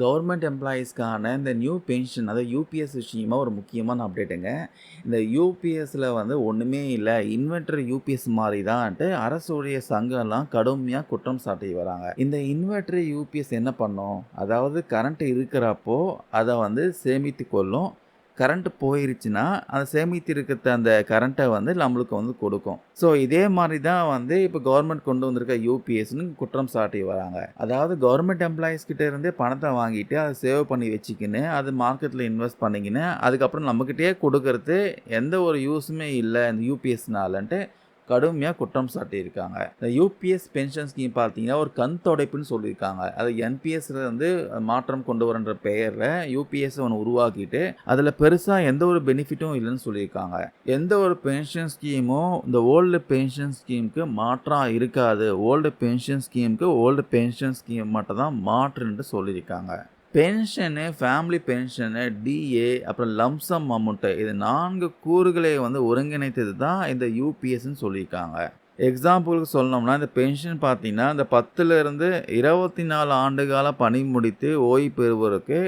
Government எம்ப்ளாயீஸ்க்கான இந்த new pension அதாவது UPS விஷயமா ஒரு முக்கியமான அப்டேட்டுங்க. இந்த யூபிஎஸ்ஸில் வந்து ஒன்றுமே இல்லை இன்வெர்டர் யூபிஎஸ் மாதிரி தான்ட்டு அரசுடைய சங்கம்லாம் கடுமையாக குற்றம் சாட்டி வராங்க. இந்த இன்வெர்டர் யூபிஎஸ் என்ன பண்ணும்? அதாவது கரண்ட் இருக்கிறப்போ அதை வந்து சேமித்து கொள்ளும். கரண்ட் போயிருச்சுன்னா, அதை சேமித்திருக்கிற அந்த கரண்ட்டை வந்து நம்மளுக்கு வந்து கொடுக்கும். ஸோ இதே மாதிரி தான் வந்து இப்போ கவர்மெண்ட் கொண்டு வந்திருக்க யூபிஎஸ்னு குற்றம் சாட்டி வராங்க. அதாவது கவர்மெண்ட் எம்ப்ளாயீஸ் கிட்ட இருந்தே பணத்தை வாங்கிட்டு, அதை சேவ் பண்ணி வச்சுக்கின்னு, அது மார்க்கெட்டில் இன்வெஸ்ட் பண்ணிக்கின்னு, அதுக்கப்புறம் நம்மக்கிட்டே கொடுக்கறது எந்த ஒரு யூஸுமே இல்லை இந்த யூபிஎஸ்னாலன்ட்டு கடுமையாக குற்றம் சாட்டியிருக்காங்க. இந்த யூபிஎஸ் பென்ஷன் ஸ்கீம் பார்த்தீங்கன்னா, ஒரு கண் தொடைப்புன்னு சொல்லியிருக்காங்க. அது என்பிஎஸ்ல வந்து மாற்றம் கொண்டு வரன்ற பெயரில் யூபிஎஸ் ஒன்று உருவாக்கிட்டு, அதில் பெருசாக எந்த ஒரு பெனிஃபிட்டும் இல்லைன்னு சொல்லியிருக்காங்க. எந்த ஒரு பென்ஷன் ஸ்கீமும் இந்த ஓல்டு பென்ஷன் ஸ்கீம்க்கு மாற்றம் இருக்காது. ஓல்டு பென்ஷன் ஸ்கீம்க்கு ஓல்டு பென்ஷன் ஸ்கீம் மட்டும் தான் மாற்றுன்ட்டு சொல்லியிருக்காங்க. பென்ஷனு, ஃபேமிலி பென்ஷனு, டிஏ அப்புறம் லம்சம் அமௌண்ட்டு இது நான்கு கூறுகளை வந்து ஒருங்கிணைத்தது தான் இந்த யூபிஎஸ்ன்னு சொல்லியிருக்காங்க. எக்ஸாம்பிளுக்கு சொல்லணும்னா, இந்த பென்ஷன் பார்த்தீங்கன்னா, இந்த 10லிருந்து 24 ஆண்டுகால பணி முடித்து ஓய்வு பெறுவோருக்கு,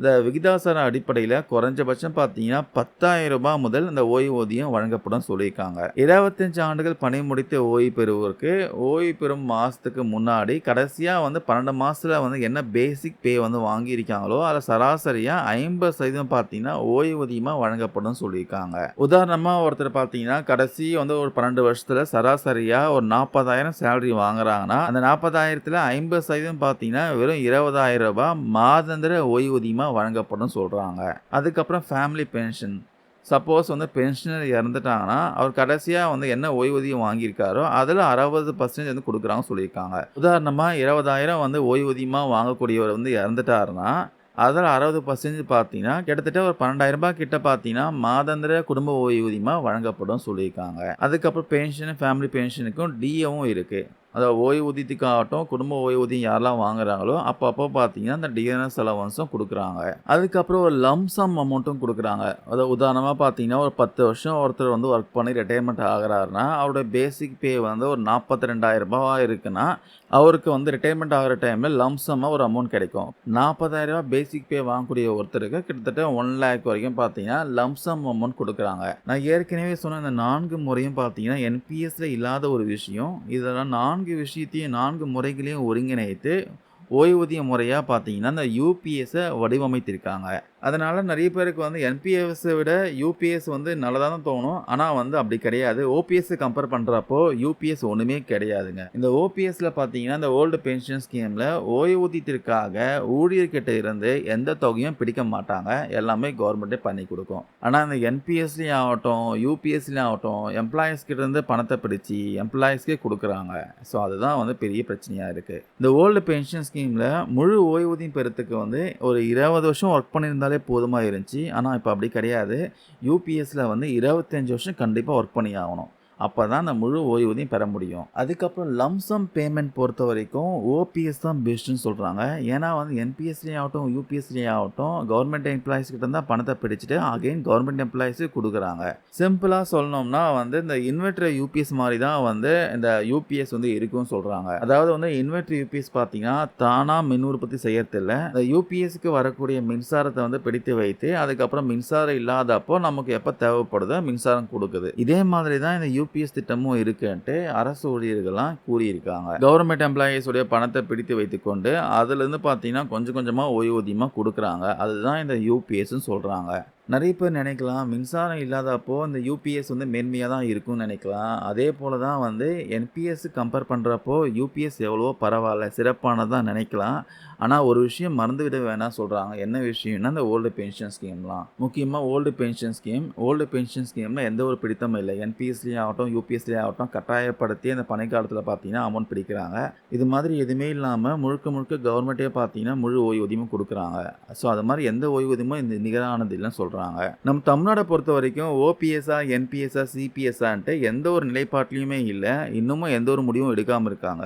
இந்த விகிதாசார அடிப்படையில் குறைஞ்சபட்சம் பார்த்தீங்கன்னா, பத்தாயிரம் ரூபாய் முதல் இந்த ஓய்வூதியம் வழங்கப்படும் சொல்லியிருக்காங்க. 25 ஆண்டுகள் பணி முடித்து ஓய்வு பெறுவோருக்கு, ஓய்வு பெறும் மாதத்துக்கு முன்னாடி கடைசியாக வந்து பன்னெண்டு மாதத்தில் வந்து என்ன பேசிக் பே வந்து வாங்கியிருக்காங்களோ, அதில் சராசரியாக ஐம்பது சதவீதம் பார்த்தீங்கன்னா, ஓய்வூதியமாக வழங்கப்படும் சொல்லியிருக்காங்க. உதாரணமாக ஒருத்தர் பார்த்தீங்கன்னா, கடைசி வந்து ஒரு பன்னெண்டு வருஷத்தில் சராசரியாக ஒரு 40,000 சேலரி வாங்குறாங்கன்னா, அந்த 40,000த்துல 50% பார்த்தீங்கன்னா, வெறும் இருபதாயிரம் ரூபாய் மாதந்திர ஓய்வூதியமாக ஓய்வூதியமா வழங்கப்படும் சொல்கிறாங்க அதுக்கப்புறம் ஃபேமிலி பென்ஷன். சப்போஸ் வந்து பென்ஷனர் இறந்துட்டாங்கன்னா, அவர் கடைசியாக வந்து என்ன ஓய்வூதியம் வாங்கியிருக்காரோ, அதில் அறுபது பர்சன்டேஜ் வந்து கொடுக்குறாங்க சொல்லியிருக்காங்க. உதாரணமாக இருபதாயிரம் வந்து ஓய்வூதியமாக வாங்கக்கூடியவர் வந்து இறந்துட்டாருன்னா, அதில் அறுபது பர்சன்டேஜ் பார்த்தீங்கன்னா, கிட்டத்தட்ட ஒரு பன்னெண்டாயிரம் ரூபாய் கிட்ட பார்த்தீங்கன்னா, மாதாந்திர குடும்ப ஓய்வூதியமாக வழங்கப்படும் சொல்லியிருக்காங்க. அதுக்கப்புறம் பென்ஷன், ஃபேமிலி பென்ஷனுக்கும் டிஏவும் இருக்குது அதாவது ஓய்வூதியத்துக்காகட்டும், குடும்ப ஓய்வூதியம் யாரெல்லாம் வாங்குறாங்களோ, அப்பப்போ பார்த்தீங்கன்னா, அந்த டிஎன்எஸ் அலவன்ஸும் கொடுக்குறாங்க அதுக்கப்புறம் ஒரு லம்சம் அமௌண்ட்டும் கொடுக்குறாங்க அதாவது உதாரணமாக பார்த்தீங்கன்னா, ஒரு 10 வருஷம் ஒருத்தர் வந்து ஒர்க் பண்ணி ரிட்டையர்மெண்ட் ஆகிறாருன்னா அவருடைய பேசிக் பே வந்து ஒரு நாற்பத்தி 42,000 இருக்குன்னா, அவருக்கு வந்து ரிட்டையர்மெண்ட் ஆகிற டைமில் லம்சமாக ஒரு அமௌண்ட் கிடைக்கும். நாற்பதாயிரம் ரூபாய் பேசிக் பே வாங்கக்கூடிய ஒருத்தருக்கு கிட்டத்தட்ட ஒன் லேக் வரைக்கும் பார்த்தீங்கன்னா, லம்சம் அமௌண்ட் கொடுக்குறாங்க நான் ஏற்கனவே சொன்ன இந்த நான்கு முறையும் பார்த்தீங்கன்னா, என்பிஎஸ்ல இல்லாத ஒரு விஷயம். இதெல்லாம் நான் நான்கு விஷயத்தையும் நான்கு முறைகளையும் ஒருங்கிணைத்து, ஓய்வூதிய முறையா பார்த்தீங்கன்னா, இந்த யூபிஎஸ்ஸ வடிவமைத்திருக்காங்க. அதனால் நிறைய பேருக்கு வந்து என்பிஎஸ்ஸை விட யூபிஎஸ் வந்து நல்லதாக தான் தோணும். ஆனால் வந்து அப்படி கிடையாது. ஓபிஎஸ்ஸ கம்பேர் பண்ணுறப்போ யூபிஎஸ் ஒன்றுமே கிடையாதுங்க. இந்த ஓபிஎஸ்ல பார்த்தீங்கன்னா, இந்த ஓல்டு பென்ஷன் ஸ்கீமில் ஓய்வூதியத்திற்காக ஊழியர்கிட்ட இருந்து எந்த தொகையும் பிடிக்க மாட்டாங்க. எல்லாமே கவர்மெண்ட்டே பண்ணி கொடுக்கும் ஆனால் இந்த என்பிஎஸ்லேயும் ஆகட்டும், யூபிஎஸ்லேயும் ஆகட்டும், எம்ப்ளாயீஸ்கிட்ட இருந்து பணத்தை பிடிச்சு எம்ப்ளாயீஸ்க்கே கொடுக்குறாங்க ஸோ அதுதான் வந்து பெரிய பிரச்சனையாக இருக்குது இந்த ஓல்டு பென்ஷன் ஸ்கீமில் முழு ஓய்வூதியம் பெறத்துக்கு வந்து ஒரு 20 வருஷம் ஒர்க் பண்ணியிருந்தாலே போதுமா இருந்துச்சு. ஆனால் இப்போ அப்படி கிடையாது. யூபிஎஸ்சில் வந்து 25 வருஷம் கண்டிப்பாக ஒர்க் பண்ணி ஆகணும். அப்போ தான் அந்த முழு ஓய்வூதியம் பெற முடியும். அதுக்கப்புறம் லம்சம் பேமெண்ட் பேமெண்ட் பொறுத்தவரைக்கும் ஓபிஎஸ் தான் பெஸ்ட்டுன்னு சொல்கிறாங்க ஏன்னா வந்து என்பிஎஸ்லேயே ஆகட்டும், யூபிஎஸ்லேயே ஆகட்டும், கவர்மெண்ட் எம்ப்ளாயிஸ் கிட்ட தான் பணத்தை பிடிச்சிட்டு அகைன் கவர்மெண்ட் எம்ப்ளாயிஸு கொடுக்குறாங்க சிம்பிளாக சொல்லணும்னா வந்து இந்த இன்வெர்டர் யூபிஎஸ் மாதிரி தான் வந்து இந்த யூபிஎஸ் வந்து இருக்கும்னு சொல்கிறாங்க அதாவது வந்து இன்வெர்டர் யூபிஎஸ் பார்த்தீங்கன்னா, தானாக மின் உற்பத்தி செய்யறதில்ல. இந்த யூபிஎஸ்க்கு வரக்கூடிய மின்சாரத்தை வந்து பிடித்து வைத்து, அதுக்கப்புறம் மின்சாரம் இல்லாதப்போ நமக்கு எப்போ தேவைப்படுதோ மின்சாரம் கொடுக்குது இதே மாதிரி தான் இந்த யூ யூபிஎஸ் திட்டமும் இருக்குன்ட்டு அரசு ஊழியர்கள்லாம் கூறியிருக்காங்க. கவர்மெண்ட் எம்ப்ளாயீஸ் உடைய பணத்தை பிடித்து வைத்துக்கொண்டு, அதுலேருந்து பார்த்தீங்கன்னா, கொஞ்சம் கொஞ்சமாக ஓய்வூதியமாக கொடுக்குறாங்க அதுதான் இந்த யூபிஎஸ்ன்னு சொல்கிறாங்க நிறைய பேர் நினைக்கலாம், மின்சாரம் இல்லாதப்போ இந்த யூபிஎஸ் வந்து மேன்மையாக தான் இருக்கும்னு நினைக்கலாம். அதே போல தான் வந்து என்பிஎஸ் கம்பேர் பண்ணுறப்போ யூபிஎஸ் எவ்வளவோ பரவாயில்ல சிறப்பானதாக நினைக்கலாம். ஆனால் ஒரு விஷயம் மறந்துவிட வேணாம் சொல்கிறாங்க என்ன விஷயம்னா, இந்த ஓல்டு பென்ஷன் ஸ்கீம்லாம். முக்கியமாக old pension scheme. Old pension ஸ்கீம்ல எந்த ஒரு பிடித்தமும் இல்லை என்பிஎஸ்லேயே ஆகட்டும், யூபிஎஸ்லேயே ஆகட்டும் கட்டாயப்படுத்தி அந்த பணிக்காலத்துல பார்த்தீங்கன்னா, அமௌண்ட் பிடிக்கிறாங்க. இது மாதிரி எதுவுமே இல்லாமல் முழுக்க முழுக்க கவர்மெண்ட்டே பார்த்தீங்கன்னா, முழு ஓய்வூதியமும் கொடுக்குறாங்க ஸோ அது மாதிரி எந்த ஓய்வூதியமும் இந்த நிகரானது இல்லைன்னு சொல்கிறாங்க சொல்கிறாங்க நம் தமிழ்நாடை பொறுத்த வரைக்கும் ஓபிஎஸ்ஆ என்பிஎஸ்ஆ சிபிஎஸ்ஸான்ட்டு எந்த ஒரு நிலைப்பாட்டிலையுமே இல்லை இன்னமும் எந்த ஒரு முடிவும் எடுக்காமல் இருக்காங்க.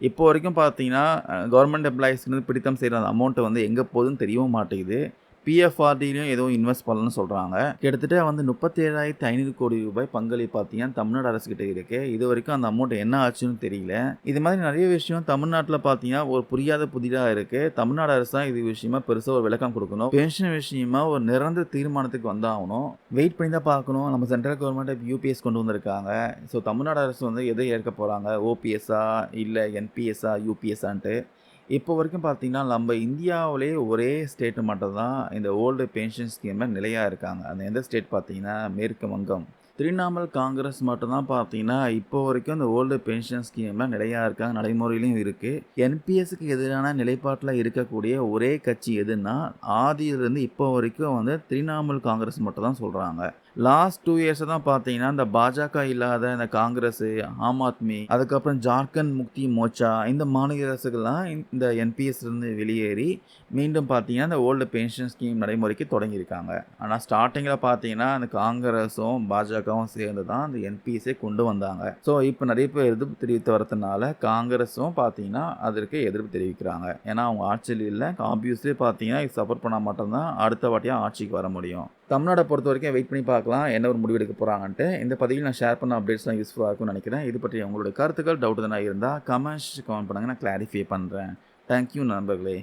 இப்போ வரைக்கும் பார்த்தீங்கன்னா, கவர்மெண்ட் எம்ப்ளாயீஸ்க்கு பிடித்தம் செய்கிற அந்த அமௌண்ட்டை வந்து எங்கே போகுதுன்னு தெரியவும் மாட்டேங்குது. பிஎஃப்ஆர்டிலையும் எதுவும் இன்வெஸ்ட் பண்ணலன்னு சொல்கிறாங்க கிட்டத்தட்ட வந்து முப்பத்தேழாயிரத்தி ஐநூறு கோடி ரூபாய் பங்களிப்பு பார்த்தீங்கன்னா தமிழ்நாடு அரசுக்கிட்ட இருக்கு. இது வரைக்கும் அந்த அமௌண்ட் என்ன ஆச்சுன்னு தெரியல. இது மாதிரி நிறைய விஷயம் தமிழ்நாட்டில் பார்த்தீங்கன்னா ஒரு புரியாத புதிதாக இருக்கு. தமிழ்நாடு அரசு தான் இது விஷயமா பெருசாக ஒரு விளக்கம் கொடுக்கணும். பென்ஷன் விஷயமா ஒரு நிரந்தர தீர்மானத்துக்கு வந்தாகணும். வெயிட் பண்ணி தான் பார்க்கணும். நம்ம சென்ட்ரல் கவர்மெண்ட் யூபிஎஸ் கொண்டு வந்திருக்காங்க. ஸோ தமிழ்நாடு அரசு வந்து எதை ஏற்க போகிறாங்க ஓபிஎஸ்ஸா இல்லை என்பிஎஸ்ஸா யூபிஎஸ்ஸான்ட்டு இப்போ வரைக்கும் பார்த்தீங்கன்னா நம்ம இந்தியாவிலே ஒரே ஸ்டேட்டு மட்டும் தான் இந்த ஓல்டு பென்ஷன் ஸ்கீமில் நிலையாக இருக்காங்க. அந்த எந்த ஸ்டேட் பார்த்தீங்கன்னா மேற்கு வங்கம். திரிணாமுல் காங்கிரஸ் மட்டும்தான் பார்த்தீங்கன்னா இப்போ வரைக்கும் இந்த ஓல்டு பென்ஷன் ஸ்கீமில் நிலையாக இருக்காங்க நடைமுறையிலையும் இருக்குது என்பிஎஸ்க்கு எதிரான நிலைப்பாட்டில் இருக்கக்கூடிய ஒரே கட்சி எதுன்னா ஆதியிலிருந்து இப்போ வரைக்கும் வந்து திரிணாமுல் காங்கிரஸ் மட்டும் தான் சொல்கிறாங்க லாஸ்ட் டூ இயர்ஸை தான் பார்த்தீங்கன்னா இந்த பாஜக இல்லாத இந்த காங்கிரஸ் ஆம் ஆத்மி அதுக்கப்புறம் ஜார்க்கண்ட் முக்தி மோர்ச்சா இந்த மாநில அரசுகள்லாம் இந்த என்பிஎஸ்லேருந்து வெளியேறி மீண்டும் பார்த்தீங்கன்னா இந்த ஓல்டு பென்ஷன் ஸ்கீம் நடைமுறைக்கு தொடங்கியிருக்காங்க. ஆனால் ஸ்டார்டிங்கில் பார்த்தீங்கன்னா அந்த காங்கிரஸும் பாஜகவும் சேர்ந்து தான் அந்த என்பிஎஸை கொண்டு வந்தாங்க. ஸோ இப்போ நிறைய பேர் எதிர்ப்பு தெரிவித்து வரதுனால காங்கிரஸும் பார்த்தீங்கன்னா அதற்கு எதிர்ப்பு தெரிவிக்கிறாங்க. ஏன்னா அவங்க ஆட்சியில் இல்லை. ஆப்வியஸ்லி பார்த்தீங்கன்னா இது சப்போர்ட் பண்ணால் மட்டும்தான் அடுத்த வாட்டியாக ஆட்சிக்கு வர முடியும். தமிழ்நாடை பொறுத்த வரைக்கும் வெயிட் பண்ணி பார்க்கலாம். என்ன ஒரு முடிவு எடுக்க போகிறாங்கன்ட்டு இந்த பதிவில் நான் ஷேர் பண்ண அப்டேட்ஸ்லாம் யூஸ்ஃபுல்லாக இருக்கும்னு நினைக்கிறேன். இது பற்றி உங்களோட கருத்துக்கள் டவுட் எதனா இருந்தால் கமெண்ட்ஸ் கமெண்ட் பண்ணுங்கள் நான் கிளாரிஃபை பண்ணுறேன் தேங்க்யூ நண்பர்களே.